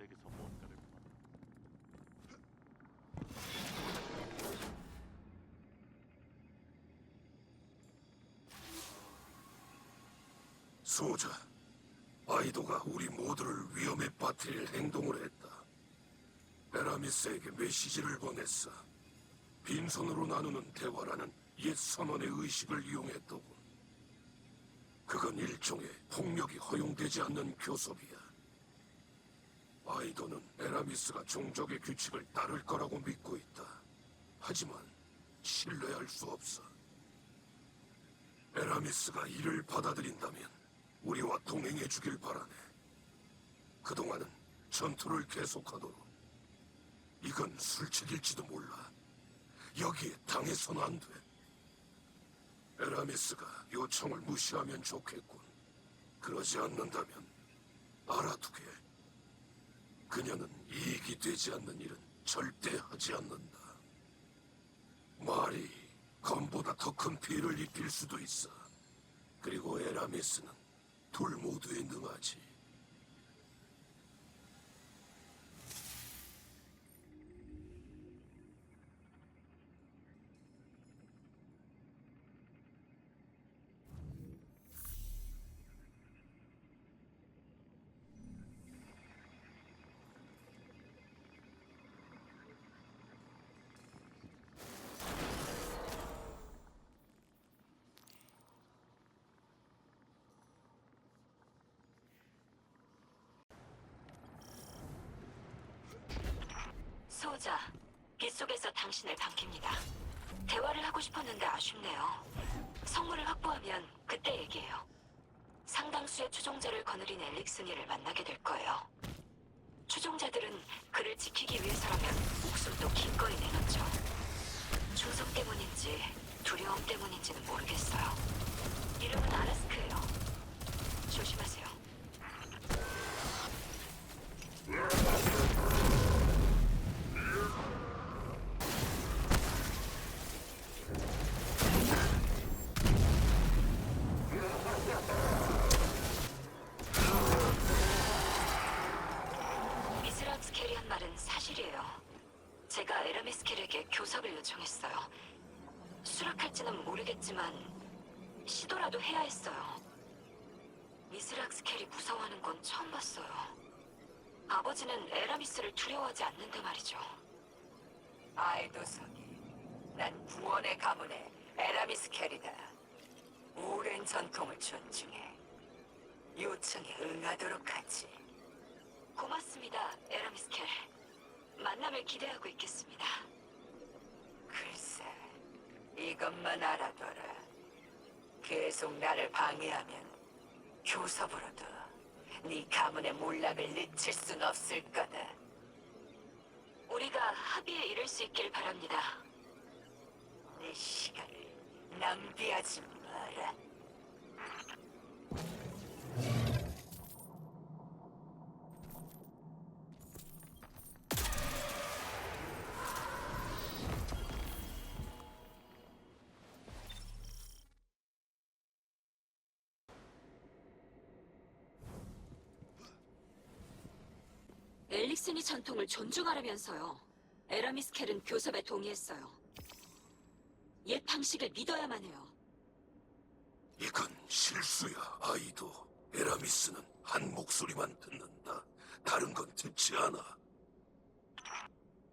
내게서 뭔가를 바라. 소자, 아이도가 우리 모두를 위험에 빠뜨릴 행동을 했다. 베라미스에게 메시지를 보냈어. 빈손으로 나누는 대화라는 옛 선언의 의식을 이용했더군. 그건 일종의 폭력이 허용되지 않는 교섭이야. 아이도는 에라미스가 종족의 규칙을 따를 거라고 믿고 있다. 하지만 신뢰할 수 없어. 에라미스가 이를 받아들인다면 우리와 동행해 주길 바라네. 그동안은 전투를 계속하도록. 이건 술책일지도 몰라. 여기에 당해서는 안 돼. 에라미스가 요청을 무시하면 좋겠군. 그러지 않는다면 알아두게. 그녀는 이익이 되지 않는 일은 절대 하지 않는다. 말이 검보다 더 큰 피해를 입힐 수도 있어. 그리고 에라미스는 둘 모두에 능하지. 속에서 당신을 반깁니다. 대화를 하고 싶었는데 아쉽네요. 성물을 확보하면 그때 얘기해요. 상당수의 추종자를 거느린 엘릭슨이를 만나게 될 거예요. 추종자들은 그를 지키기 위해서라면 목숨도 기꺼이 내놓죠. 충성 때문인지 두려움 때문인지는 모르겠어요. 이름은 아라스크예요. 조심하세요. 말은 사실이에요. 제가 에라미스켈에게 교섭을 요청했어요. 수락할지는 모르겠지만 시도라도 해야 했어요. 미스락스 켈이 무서워하는 건 처음 봤어요. 아버지는 에라미스를 두려워하지 않는데 말이죠. 아이도성이 난 구원의 가문의 에라미스 캐리다. 오랜 전통을 존중해. 요청에 응하도록 하지. 고맙습니다, 에라미스켈. 만남을 기대하고 있겠습니다. 글쎄, 이것만 알아둬라. 계속 나를 방해하면 교섭으로도 네 가문의 몰락을 늦출 순 없을 거다. 우리가 합의에 이를 수 있길 바랍니다. 내 시간을 낭비하지 마라. 엘릭슨이 전통을 존중하라면서요. 에라미스켈은 교섭에 동의했어요. 옛 방식을 믿어야만 해요. 이건 실수야, 아이도. 에라미스는 한 목소리만 듣는다. 다른 건 듣지 않아.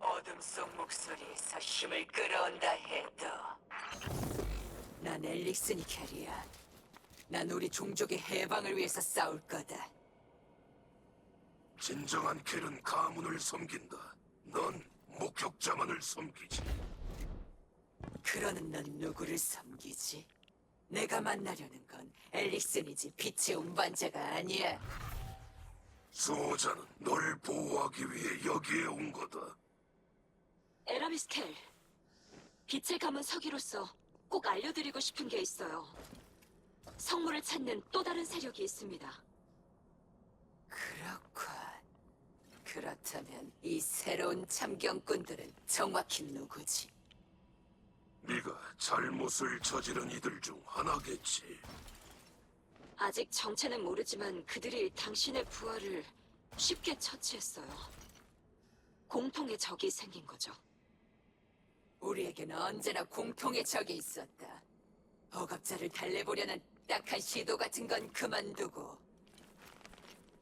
어둠 속 목소리에서 힘을 끌어온다 해도 난 엘릭슨이 캐리야 난 우리 종족의 해방을 위해서 싸울 거다 진정한 켈은 가문을 섬긴다. 넌 목격자만을 섬기지. 그러는 넌 누구를 섬기지? 내가 만나려는 건 엘릭슨이지 빛의 운반자가 아니야 수호자는 널 보호하기 위해 여기에 온 거다. 에라미스켈, 빛의 가문 서기로서 꼭 알려드리고 싶은 게 있어요. 성물을 찾는 또 다른 세력이 있습니다. 그렇군 그렇다면 이 새로운 참경꾼들은 정확히 누구지? 네가 잘못을 저지른 이들 중 하나겠지. 아직 정체는 모르지만 그들이 당신의 부하를 쉽게 처치했어요. 공통의 적이 생긴 거죠. 우리에게는 언제나 공통의 적이 있었다. 억압자를 달래보려는 딱한 시도 같은 건 그만두고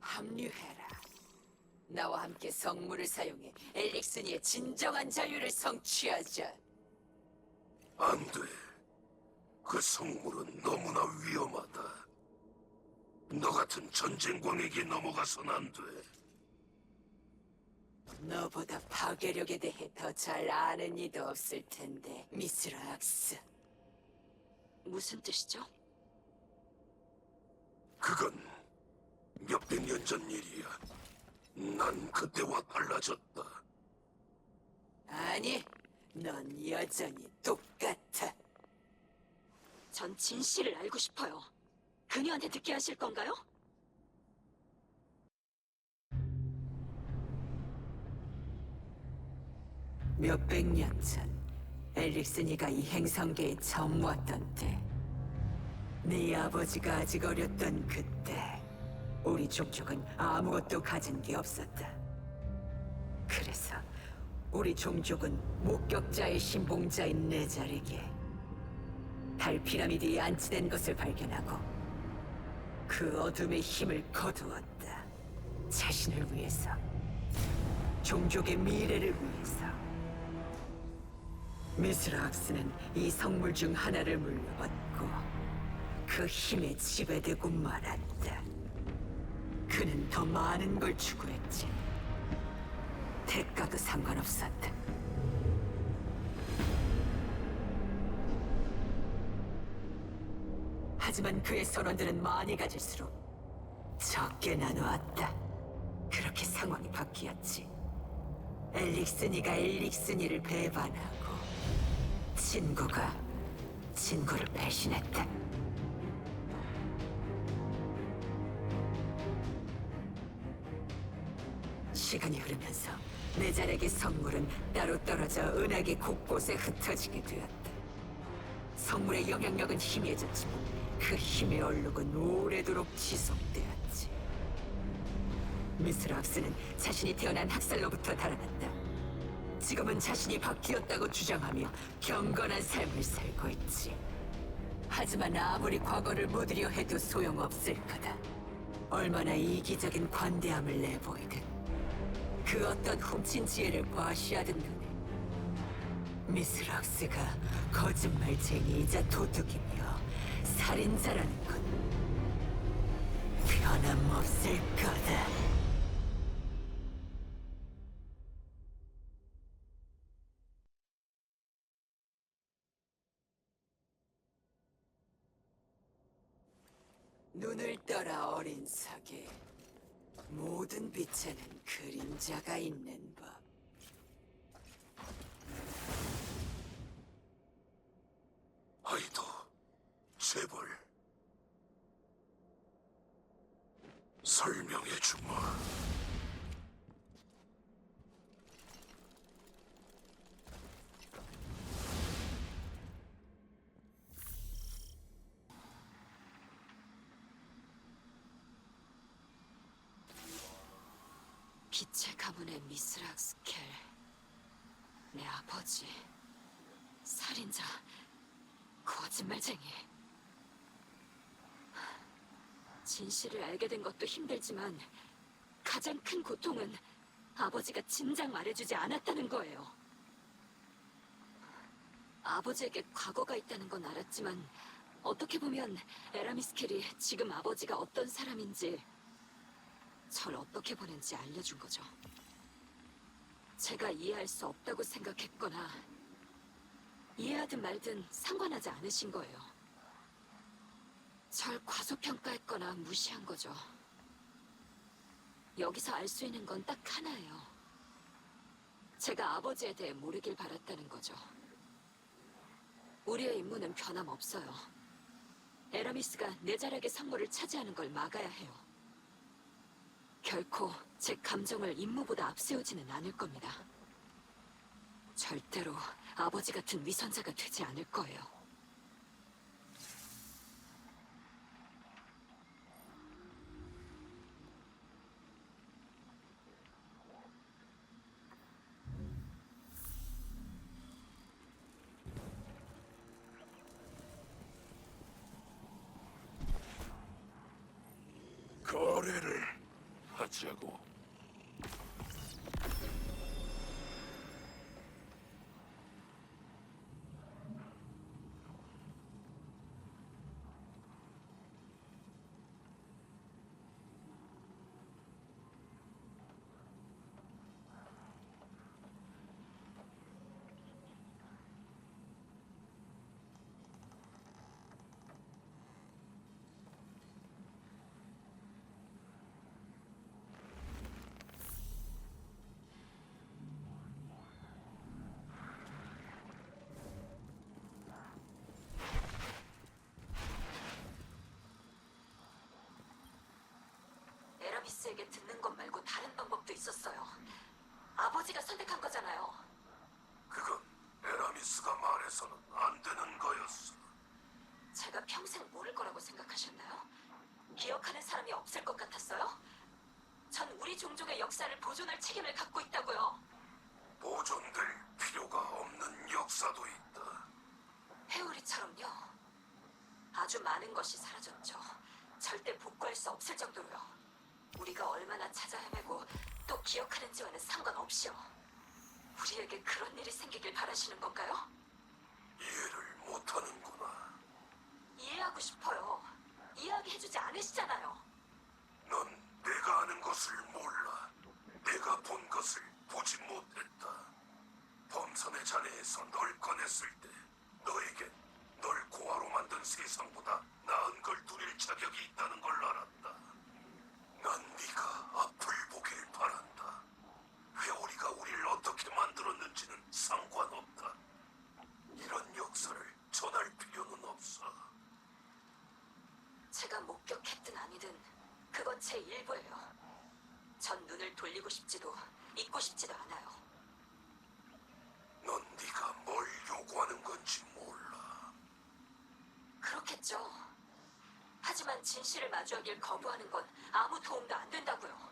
합류해라. 나와 함께 성물을 사용해 엘릭슨이의 진정한 자유를 성취하자. 안 돼. 그 성물은 너무나 위험하다. 너 같은 전쟁광에게 넘어가선 안 돼. 너보다 파괴력에 대해 더 잘 아는 이도 없을 텐데, 미스락스. 무슨 뜻이죠? 그건 몇백 년 전 일이야. 난 그때와 달라졌다. 아니, 넌 여전히 똑같아. 전 진실을 알고 싶어요. 그녀한테 듣게 하실 건가요? 몇백 년 전, 엘릭슨이가 이 행성계에 처음 왔던 때, 네 아버지가 아직 어렸던 그때, 우리 종족은 아무것도 가진 게 없었다. 그래서 우리 종족은 목격자의 신봉자인 내 자리게 달 피라미드에 안치된 것을 발견하고 그 어둠의 힘을 거두었다. 자신을 위해서, 종족의 미래를 위해서. 미스라악스는 이 성물 중 하나를 물려받고 그 힘에 지배되고 말았다. 그는 더 많은 걸 추구했지. 대가도 상관없었다. 하지만 그의 선원들은 많이 가질수록 적게 나누었다. 그렇게 상황이 바뀌었지. 엘릭스니가 엘릭스니를 배반하고 친구가 친구를 배신했다. 시간이 흐르면서 내 자락의 성물은 따로 떨어져 은하계 곳곳에 흩어지게 되었다. 성물의 영향력은 희미해졌지만 그 힘의 얼룩은 오래도록 지속되었지. 미스락스는 자신이 태어난 학살로부터 달아났다. 지금은 자신이 바뀌었다고 주장하며 경건한 삶을 살고 있지. 하지만 아무리 과거를 묻으려 해도 소용없을 거다. 얼마나 이기적인 관대함을 내보이든 그 어떤 훔친 지혜를 과시하든 간에 미스락스가 거짓말쟁이이자 도둑이며 살인자라는 건 변함없을 거다. 눈을 떠라 어린 사계 모든 빛에는 그림자가 있는 법 아이도, 제발. 설명해 주마. 빛의 가문의 미스락 스켈. 내 아버지. 살인자. 거짓말쟁이. 진실을 알게 된 것도 힘들지만 가장 큰 고통은 아버지가 진작 말해주지 않았다는 거예요. 아버지에게 과거가 있다는 건 알았지만 어떻게 보면 에라미스켈이 지금 아버지가 어떤 사람인지 절 어떻게 보는지 알려준 거죠. 제가 이해할 수 없다고 생각했거나 이해하든 말든 상관하지 않으신 거예요. 절 과소평가했거나 무시한 거죠. 여기서 알 수 있는 건 딱 하나예요. 제가 아버지에 대해 모르길 바랐다는 거죠. 우리의 임무는 변함없어요. 에라미스가 내 자락의 선물을 차지하는 걸 막아야 해요. 결코 제 감정을 임무보다 앞세우지는 않을 겁니다. 절대로 아버지 같은 위선자가 되지 않을 거예요. 거래를 하자 고. 에라미스에게 듣는 것 말고 다른 방법도 있었어요. 아버지가 선택한 거잖아요. 그건 에라미스가 말해서는 안 되는 거였어. 제가 평생 모를 거라고 생각하셨나요? 기억하는 사람이 없을 것 같았어요? 전 우리 종족의 역사를 보존할 책임을 갖고 있다고요. 보존될 필요가 없는 역사도 있다. 회오리처럼요. 아주 많은 것이 사라졌죠. 절대 복구할 수 없을 정도로요. 얼마나 찾아 헤매고 또 기억하는지와는 상관없이요. 우리에게 그런 일이 생기길 바라시는 건가요? 이해를 못하는구나. 이해하고 싶어요. 이해하게 해주지 않으시잖아요. 넌 내가 아는 것을 몰라. 내가 본 것을 보지 못했다. 범선의 자네에서 널 꺼냈을 때 너에겐 널 고아로 만든 세상보다 나은 걸 누릴 자격이 있다는 걸 알았다. 난 네가 앞을 보길 바란다. 회오리가 우리를 어떻게 만들었는지는 상관없다. 이런 역사를 전할 필요는 없어. 제가 목격했든 아니든 그건 제 일부예요. 전 눈을 돌리고 싶지도 잊고 싶지도 않아요. 넌 네가 뭘 건지 몰라. 그렇겠죠. 하지만 진실을 마주하길 거부하는 건 아무 도움도 안 된다고요.